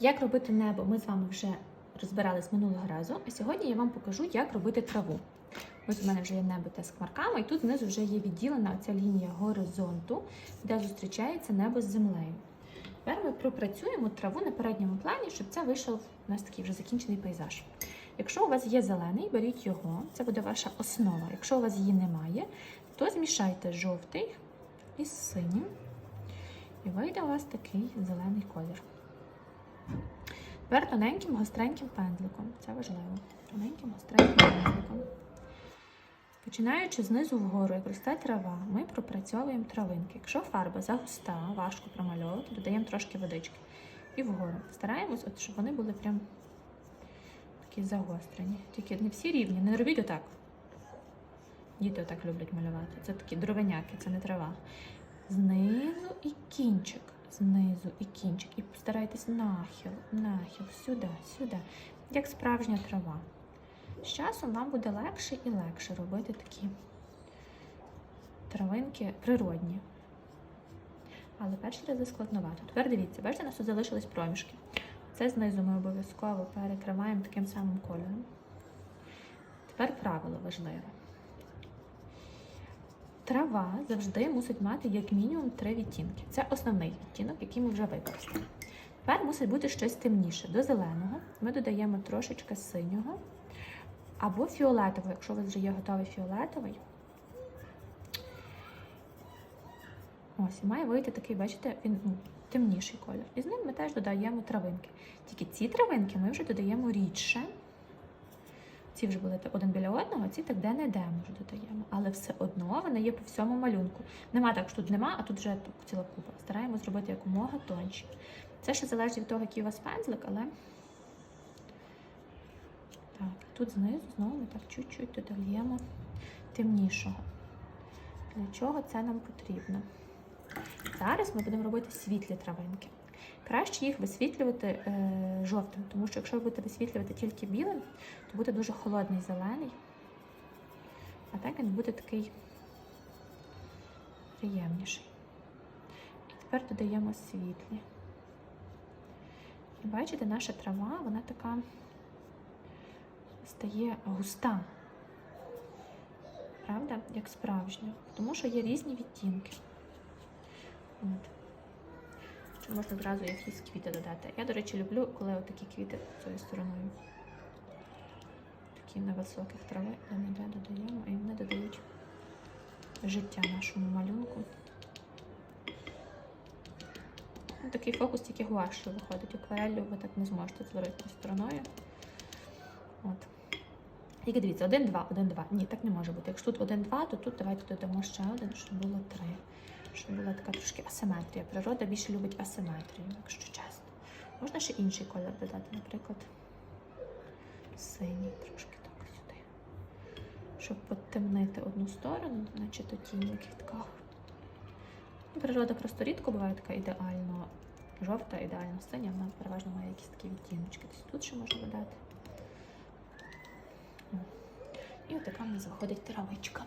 Як робити небо, ми з вами вже розбирались минулого разу, а сьогодні я вам покажу, як робити траву. Ось у мене вже є небо та з хмарками, і тут знизу вже є відділена ця лінія горизонту, де зустрічається небо з землею. Тепер ми пропрацюємо траву на передньому плані, щоб це вийшов у нас такий вже закінчений пейзаж. Якщо у вас є зелений, беріть його, це буде ваша основа. Якщо у вас її немає, то змішайте жовтий із синім, і вийде у вас такий зелений колір. Тепер тоненьким гостреньким пензликом. Це важливо. Тоненьким гостреньким пензликом. Починаючи знизу вгору, як росте трава, ми пропрацьовуємо травинки. Якщо фарба загуста, важко промальовувати, додаємо трошки водички. І вгору. Стараємось, от, щоб вони були прям такі загострені. Тільки не всі рівні, не робіть отак. Діти отак люблять малювати. Це такі дровеняки, це не трава. Знизу і кінчик. Знизу і кінчик. І старайтесь нахил, нахил, сюди, сюди. Як справжня трава. З часом вам буде легше і легше робити такі травинки природні. Але перші рази складновато. Тепер дивіться, бачите, у нас тут залишились проміжки. Це знизу ми обов'язково перекриваємо таким самим кольором. Тепер правило важливе. Трава завжди мусить мати як мінімум три відтінки. Це основний відтінок, який ми вже використали. Тепер мусить бути щось темніше. До зеленого ми додаємо трошечки синього або фіолетового, якщо у вас вже є готовий фіолетовий. Ось, має вийти такий, бачите, він ну, темніший колір. І з ним ми теж додаємо травинки. Тільки ці травинки ми вже додаємо рідше. Ці вже були один біля одного, ці так де-не-де ми вже додаємо. Але все одно вони є по всьому малюнку. Нема так, що тут нема, а тут вже ціла купа. Стараємось зробити якомога тонші. Це ще залежить від того, який у вас пензлик, але. Так, тут знизу знову ми так чуть-чуть додаємо темнішого. Для чого це нам потрібно? Зараз ми будемо робити світлі травинки. Краще їх висвітлювати е, жовтим, тому що якщо ви будете висвітлювати тільки білим, то буде дуже холодний зелений, а так він буде такий приємніший. І тепер додаємо світлі. І бачите, наша трава, вона така стає густа, правда, як справжня, тому що є різні відтінки. От. Можна одразу якісь квіти додати. Я, до речі, люблю, коли отакі квіти цією стороною. Такі на високих трави де-не-де додаємо, і вони додають життя нашому малюнку. Ну, Такий фокус тільки гуашю виходить. Аквареллю ви так не зможете створити стороною. От. Тільки дивіться, один-два, один-два. Ні, так не може бути. Якщо тут один-два, то тут давайте додамо ще один, щоб було три. Щоб була така трошки асиметрія. Природа більше любить асиметрію, якщо чесно. Можна ще інший колір додати, наприклад, синій трошки так сюди. Щоб потемнити одну сторону, наче то тінь в квітках. Ну, Природа просто рідко буває така ідеально жовта, ідеально синя, вона переважно має якісь такі відтіночки. Десь тут ще можна додати. І отака в нас виходить травичка.